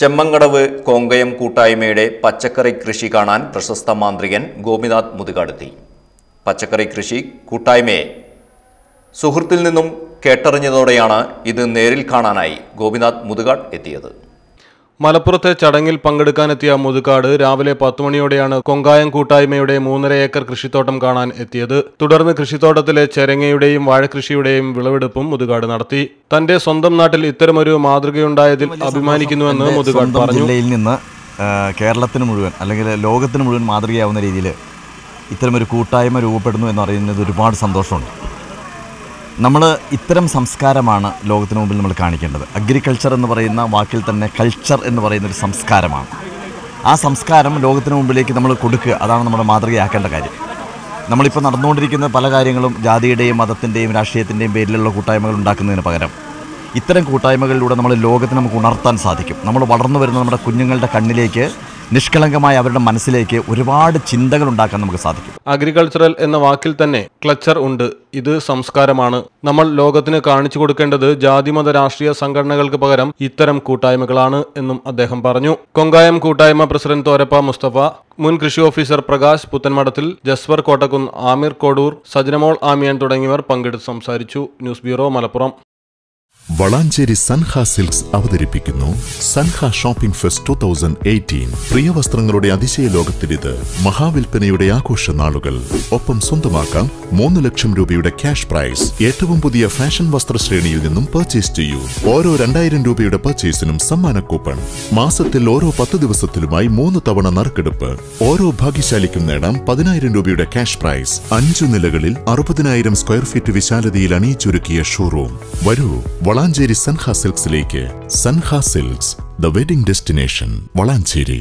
ചെമ്മങ്കടവ് കോങ്കയം കൂട്ടായ്മയുടെ പച്ചക്കറി കൃഷി കാണാൻ പ്രശസ്ത മാന്ത്രികൻ ഗോപിനാഥ് മുതുകാടെത്തി. പച്ചക്കറി കൃഷി കൂട്ടായ്മയെ സുഹൃത്തിൽ നിന്നും കേട്ടറിഞ്ഞതോടെയാണ് ഇത് നേരിൽ കാണാനായി ഗോപിനാഥ് മുതുകാട് എത്തിയത്. മലപ്പുറത്തെ ചടങ്ങിൽ പങ്കെടുക്കാനെത്തിയ മുതുകാട് രാവിലെ പത്തു മണിയോടെയാണ് കൊങ്കായം കൂട്ടായ്മയുടെ മൂന്നര ഏക്കർ കൃഷിത്തോട്ടം കാണാൻ എത്തിയത്. തുടർന്ന് കൃഷിത്തോട്ടത്തിലെ ചെരങ്ങയുടെയും വാഴകൃഷിയുടെയും വിളവെടുപ്പും മുതുകാട് നടത്തി. തന്റെ സ്വന്തം നാട്ടിൽ ഇത്തരമൊരു മാതൃകയുണ്ടായതിൽ അഭിമാനിക്കുന്നുവെന്ന് മുതുകാട് പറഞ്ഞു. ജില്ലയിൽ നിന്ന് കേരളത്തിന് മുഴുവൻ അല്ലെങ്കിൽ ലോകത്തിന് മുഴുവൻ മാതൃകയാവുന്ന രീതിയിൽ ഇത്തരമൊരു കൂട്ടായ്മ രൂപപ്പെടുന്നു എന്ന് പറയുന്നത് ഒരുപാട് സന്തോഷമുണ്ട്. നമ്മൾ ഇത്തരം സംസ്കാരമാണ് ലോകത്തിന് മുമ്പിൽ നമ്മൾ കാണിക്കേണ്ടത്. അഗ്രികൾച്ചർ എന്ന് പറയുന്ന വാക്കിൽ തന്നെ കൾച്ചർ എന്ന് പറയുന്ന ഒരു സംസ്കാരമാണ്. ആ സംസ്കാരം ലോകത്തിന് മുമ്പിലേക്ക് നമ്മൾ കൊടുക്കുക അതാണ് നമ്മുടെ മാതൃകയാക്കേണ്ട കാര്യം. നമ്മളിപ്പോൾ നടന്നുകൊണ്ടിരിക്കുന്ന പല കാര്യങ്ങളും ജാതിയുടെയും മതത്തിന്റെയും രാഷ്ട്രീയത്തിന്റെയും പേരിലുള്ള കൂട്ടായ്മകൾ ഉണ്ടാക്കുന്നതിന് പകരം ഇത്തരം കൂട്ടായ്മകളിലൂടെ നമ്മൾ ലോകത്തെ നമുക്ക് ഉണർത്താൻ സാധിക്കും. നമ്മൾ വളർന്നു വരുന്ന നമ്മുടെ കുഞ്ഞുങ്ങളുടെ കണ്ണിലേക്ക് നിഷ്കളങ്കമായ അവരുടെ മനസ്സിലേക്ക് ഒരുപാട് ചിന്തകൾ ഉണ്ടാക്കാൻ നമുക്ക് സാധിക്കും. അഗ്രികൾച്ചറൽ എന്ന വാക്കിൽ തന്നെ ക്ലച്ചർ ഉണ്ട്. ഇത് സംസ്കാരമാണ്. നമ്മൾ ലോകത്തിന് കാണിച്ചു കൊടുക്കേണ്ടത് ജാതിമത രാഷ്ട്രീയ സംഘടനകൾക്ക് പകരം ഇത്തരം കൂട്ടായ്മകളാണ് എന്നും അദ്ദേഹം പറഞ്ഞു. കൊങ്കായം കൂട്ടായ്മ പ്രസിഡന്റ് തോരപ്പ മുസ്തഫ മുൻ കൃഷി ഓഫീസർ പ്രകാശ് പുത്തൻമഠത്തിൽ ജസ്വർ കോട്ടക്കുന്ന് ആമിർ കോടൂർ സജനമോൾ ആമിയൻ തുടങ്ങിയവർ പങ്കെടുത്ത് സംസാരിച്ചു. News bureau Malappuram. Valanchery Sanha silks അവതരിപ്പിക്കുന്നു Sanha shopping fest two thousand eighteen പ്രിയ വസ്ത്രങ്ങളുടെ അതിശയ ലോകത്തിലിത് മഹാവിൽപ്പനയുടെ ആഘോഷ നാളുകൾ ഒപ്പം സ്വന്തമാക്കാം മൂന്ന് ലക്ഷം രൂപയുടെ ക്യാഷ് പ്രൈസ്. ഏറ്റവും പുതിയ ഫാഷൻ വസ്ത്രശ്രേണിയിൽ നിന്നും പർച്ചേസ് ചെയ്യൂ. ഓരോ രണ്ടായിരം രൂപയുടെ പർച്ചേസിനും സമ്മാന കൂപ്പൺ. മാസത്തിൽ ഓരോ പത്ത് ദിവസത്തിലുമായി മൂന്ന് തവണ നറുക്കെടുപ്പ്. ഓരോ ഭാഗ്യശാലിക്കും നേടാം പതിനായിരം രൂപയുടെ ക്യാഷ് പ്രൈസ്. അഞ്ചു നിലകളിൽ അറുപതിനായിരം സ്ക്വയർ ഫീറ്റ് വിശാലതയിൽ അണിയിച്ചൊരുക്കിയ ഷോറൂം വരൂ Valanchery Sanha സിൽക്സിലേക്ക് Sanha silks the wedding destination Valanchery.